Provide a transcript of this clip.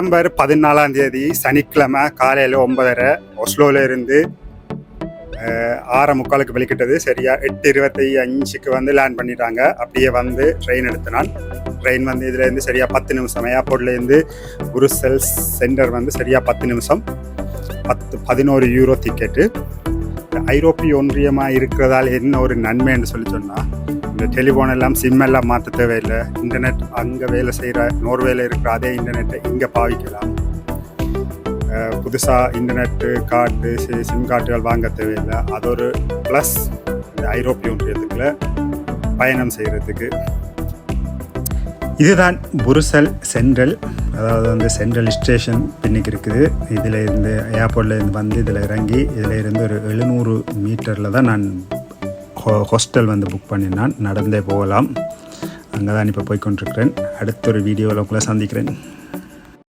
November பதினாலாம் தேதி சனிக்கிழமை காலையில் ஒன்பதரை ஒஸ்லோவில் இருந்து ஆறு முக்காலுக்கு வெளிக்கிட்டது. சரியா எட்டு இருபத்தி அஞ்சுக்கு வந்து லேண்ட் பண்ணிட்டாங்க. அப்படியே வந்து ட்ரெயின் எடுத்தினான். ட்ரெயின் வந்து இதுலேருந்து சரியாக பத்து நிமிஷம். ஏர்போர்ட்லேருந்து புருசெல் சென்டர் வந்து சரியாக பத்து நிமிஷம். பத்து பதினோரு யூரோ டிக்கெட்டு ஐரோப்பிய ஒன்றியமாக இருக்கிறதால என்ன ஒரு நன்மைன்னு சொல்லி சொன்னால் இந்த டெலிஃபோன் எல்லாம் சிம் எல்லாம் மாற்ற தேவையில்லை. இன்டர்நெட் அங்கே வேலை செய்கிற நோர்வேல இருக்கிற அதே இன்டர்நெட்டை இங்கே பாவிக்கலாம். புதுசாக இன்டர்நெட்டு கார்டு சிம் கார்டுகள் வாங்க தேவையில்லை. அது ஒரு ப்ளஸ் இந்த ஐரோப்பிய ஒன்றியத்துக்குள்ள பயணம் செய்கிறதுக்கு இதுதான் புருசல் சென்ட்ரல். அதாவது வந்து சென்ட்ரல் ஸ்டேஷன் பின்னுக்கு இருக்குது. இதில் இருந்து ஏர்போர்ட்டில் இருந்து வந்து இதில் இறங்கி இதில் இருந்து ஒரு எழுநூறு மீட்டரில் தான் நான் ஹாஸ்டல் வந்து புக் பண்ணினான் நடந்தே போகலாம். அங்கே தான் இப்போ போய்கொண்டிருக்கிறேன் அடுத்த ஒரு வீடியோவில் உங்களை சந்திக்கிறேன்.